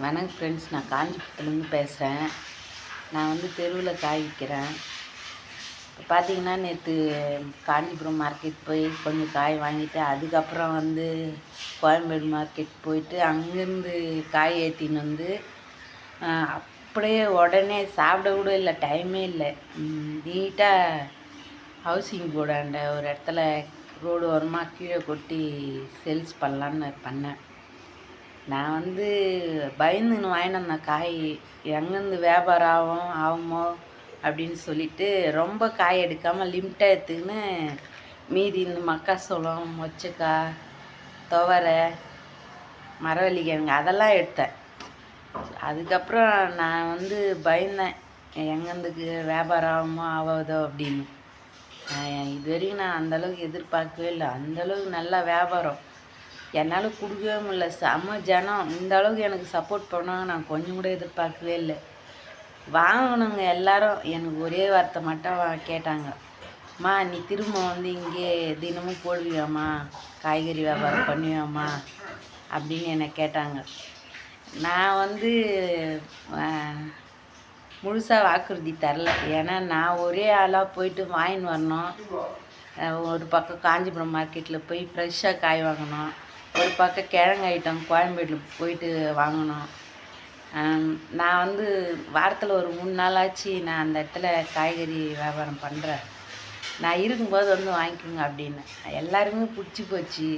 வணக்கம் ஃப்ரெண்ட்ஸ் நான் காஞ்சிபுரத்துலேருந்து பேசுகிறேன் நான் வந்து தெருவில் காய் விற்கிறேன் இப்போ பார்த்தீங்கன்னா நேற்று காஞ்சிபுரம் மார்க்கெட் போய் கொஞ்சம் காய் வாங்கிட்டு அதுக்கப்புறம் வந்து கோயம்பேடு மார்க்கெட் போயிட்டு அங்கேருந்து காய் ஏற்றின்னு வந்து அப்படியே உடனே சாப்பிட கூட இல்லை டைமே இல்லை. நீட்டாக ஹவுசிங் போர்டாண்ட ஒரு இடத்துல ரோடு ஓரமாக கீழே கொட்டி சேல்ஸ் பண்ணலான்னு பண்ணேன். நான் வந்து பயந்துன்னு வாங்கினேன் வந்தேன் காய் எங்கேருந்து வியாபாரம் ஆகும் ஆகுமோ அப்படின்னு சொல்லிட்டு ரொம்ப காய் எடுக்காமல் லிமிட்டாக எடுத்துக்கின்னு மீதி இந்த மக்காசோளம் மொச்சக்காய் துவரை மரவள்ளிக்கிழங்கு அதெல்லாம் எடுத்தேன். அதுக்கப்புறம் நான் வந்து பயந்தேன் எங்கேருந்துக்கு வியாபாரம் ஆகுமோ ஆகாதோ அப்படின்னு. இது வரைக்கும் நான் அந்தளவுக்கு எதிர்பார்க்கவே இல்லை. அந்தளவுக்கு நல்லா வியாபாரம். என்னால் கொடுக்கவே முடியல. செம ஜனம். இந்த அளவுக்கு எனக்கு சப்போர்ட் பண்ணாங்க. நான் கொஞ்சம் கூட எதிர்பார்க்கவே இல்லை. வாங்கினவங்க எல்லாரும். எனக்கு ஒரே வார்த்தை மட்டும் வா- கேட்டாங்க. அம்மா நீ திரும்ப வந்து இங்கே தினமும் போடுவியாம்மா? காய்கறி வியாபாரம் பண்ணுவியாம்மா? அப்படின்னு என்னை கேட்டாங்க. நான் வந்து முழுசாக வாக்குறுதி தரல. ஏன்னா நான் ஒரே ஆளாக போயிட்டு வாங்கின்னு வரணும். ஒரு பக்கம் காஞ்சிபுரம் மார்க்கெட்டில் போய் ஃப்ரெஷ்ஷாக காய் வாங்கணும். ஒரு பக்கம் கிழங்கு ஐட்டம் கோயம்பேட்டில் போயிட்டு வாங்கினோம் நான் வந்து வாரத்தில் ஒரு மூணு நாள் ஆச்சு நான் அந்த இடத்துல காய்கறி வியாபாரம் பண்ணுறேன் நான் இருக்கும்போது வந்து வாங்கிக்கோங்க அப்படின்னு. எல்லாருமே பிடிச்சி போச்சு.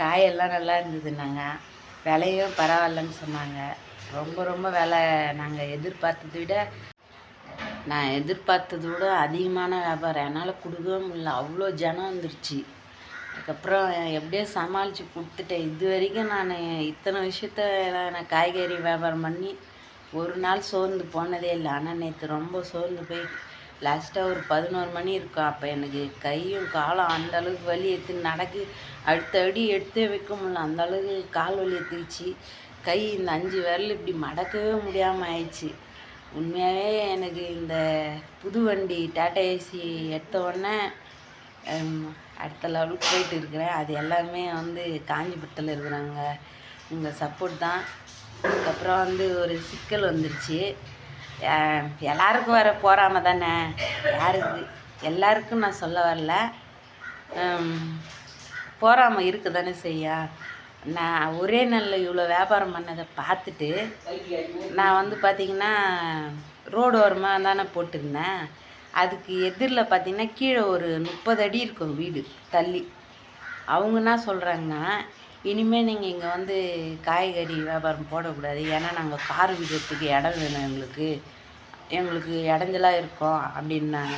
காயெல்லாம் நல்லா இருந்ததுன்னாங்க. விலையும் பரவாயில்லன்னு சொன்னாங்க. ரொம்ப ரொம்ப விலை நாங்கள் எதிர்பார்த்ததை விட நான் எதிர்பார்த்ததை விட அதிகமான வியாபாரம். என்னால் கொடுக்கவே முடியல. அவ்வளோ ஜனம் வந்துருச்சு. அதுக்கப்புறம் எப்படியோ சமாளித்து கொடுத்துட்டேன். இது வரைக்கும் நான் இத்தனை விஷயத்த நான் காய்கறி வியாபாரம் பண்ணி ஒரு நாள் சோர்ந்து போனதே இல்லை. ஆனால் நேற்று ரொம்ப சோர்ந்து போய் லாஸ்ட்டாக ஒரு பதினோரு மணி இருக்கும். அப்போ எனக்கு கையும் காலும் அந்த அளவுக்கு வலி எடுத்து நடக்கு. அடுத்த அடி எடுத்தே வைக்க முடியல. அந்த அளவுக்கு கால் வலி எடுத்துக்கிச்சு கை இந்த அஞ்சு விரல் இப்படி மடக்கவே முடியாமல் ஆயிடுச்சு. உண்மையாகவே எனக்கு இந்த புது வண்டி டாடா ஏசி எடுத்த உடனே அடுத்த லெவலுக்கு போயிட்டு இருக்கிறேன். அது எல்லாமே வந்து காஞ்சிபுரத்தில் இருக்கிறாங்க. உங்கள் சப்போர்ட் தான். அதுக்கப்புறம் வந்து ஒரு சிக்கல் வந்துருச்சு. எல்லாருக்கும் வர போகாம தானே? யாருக்கு? எல்லாருக்கும் நான் சொல்ல வரல. போகாம இருக்க தானே செய்யா? நான் ஒரே நாளில் இவ்வளோ வியாபாரம் பண்ணதை பார்த்துட்டு நான் வந்து பார்த்திங்கன்னா ரோடு ஓரமாக தானே போட்டிருந்தேன். அதுக்கு எதிரில் பார்த்தீங்கன்னா கீழே ஒரு முப்பது அடி இருக்கும் வீடு தள்ளி. அவங்க என்ன சொல்கிறாங்கன்னா இனிமேல் நீங்கள் இங்கே வந்து காய்கறி வியாபாரம் போடக்கூடாது. ஏன்னா நாங்கள் கார் விடுறதுக்கு இடம் வேணும் எங்களுக்கு. எங்களுக்கு இடஞ்சலாக இருக்கும் அப்படின்னாங்க.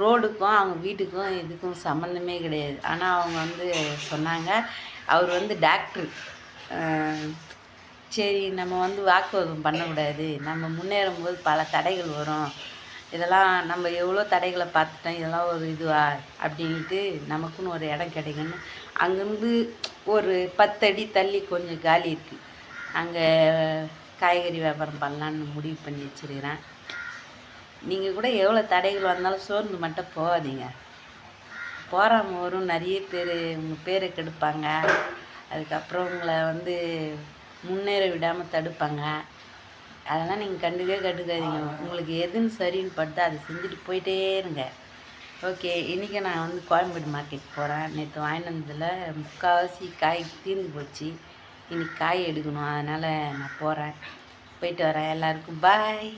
ரோடுக்கும் அவங்க வீட்டுக்கும் இதுக்கும் சம்மந்தமே கிடையாது. ஆனால் அவங்க வந்து சொன்னாங்க அவர் வந்து டாக்டர். சரி நம்ம வந்து வாக்குவாதம் பண்ணக்கூடாது. நம்ம முன்னேறும் போது பல தடைகள் வரும். இதெல்லாம் நம்ம எவ்வளோ தடைகளை பார்த்துட்டோம் இதெல்லாம் ஒரு இதுவா அப்படின்ட்டு நமக்குன்னு ஒரு இடம் கிடைக்கணும் அங்கேருந்து ஒரு பத்தடி தள்ளி கொஞ்சம் காலி இருக்குது அங்கே காய்கறி வியாபாரம் பண்ணலான்னு முடிவு பண்ணி வச்சிருக்கிறேன். நீங்கள் கூட எவ்வளோ தடைகள் வந்தாலும் சோர்ந்து மட்டும் போகாதீங்க. போகிறவங்க வரும். நிறைய பேர் உங்கள் பேரை கெடுப்பாங்க. அதுக்கப்புறம் உங்களை வந்து முன்னேற விடாமல் தடுப்பாங்க. அதெல்லாம் நீங்கள் கண்டுக்கவே கண்டுக்காதீங்க. உங்களுக்கு எதுன்னு சரின்னு பார்த்தா அதை செஞ்சுட்டு போயிட்டே இருங்க. ஓகே இன்றைக்கி நான் வந்து கோயம்பேடு மார்க்கெட் போகிறேன் நேற்று வாங்கிட்டு வந்ததில் முக்கால்வாசி காய் தீர்ந்து போச்சு. இன்னைக்கு காய் எடுக்கணும். அதனால் நான் போகிறேன் போயிட்டு வரேன். எல்லாருக்கும் பாய்